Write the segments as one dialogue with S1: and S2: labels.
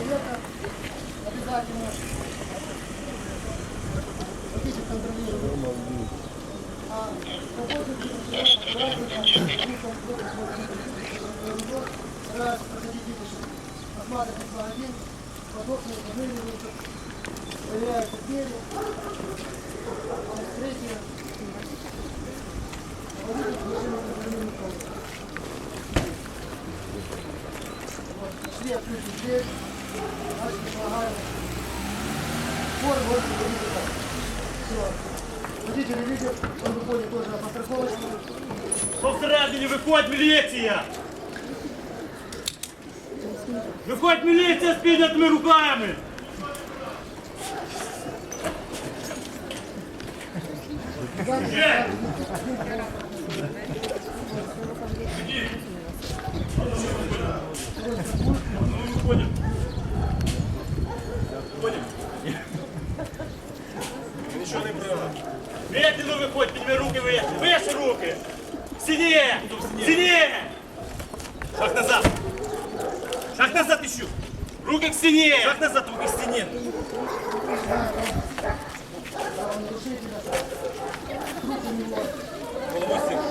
S1: человека обязательно пишет контролируемый. А раз проходите осматривается один, подобные выявляются, проверяются двери, а третье Свет включить дверь. Начали помогаем. Спор, вот, видите так. Все. Водитель видит, он выходит тоже на подстраховочную.
S2: Посередині виходь міліція! Виходь міліція з піднятими руками! Є! Руки! Сильнее! Сильнее! Шаг назад! Шаг назад ищу! Руки к стене! Шаг назад, руки к стене! Головой в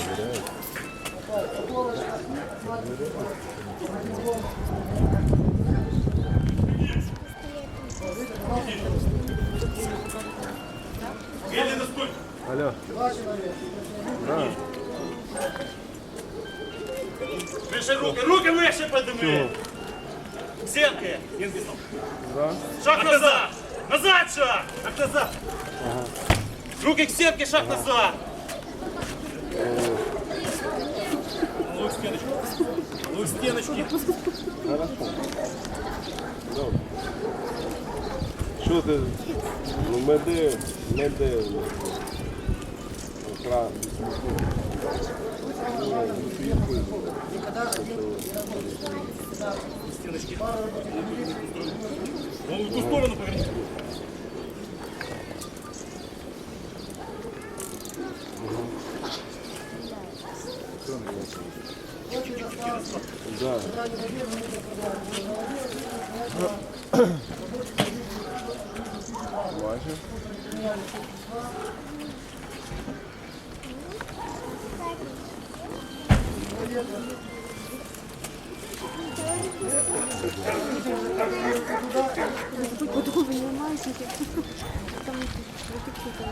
S2: Стой!
S3: Алло, да,
S2: Выше руки, руки выше подними! Стенки стоп!
S3: да.
S2: Шаг назад! Назад шаг! Шаг назад! Руки к стенке, шаг назад! К стеночке! Головой к стеночке!
S3: Хорошо. Добре. Що ти? Ну, меди, меди. Охрана.
S2: стеночки. Голову в ту сторону поверни.
S3: Да. Бачиш?
S4: Подобные мальчики. Там вот какие-то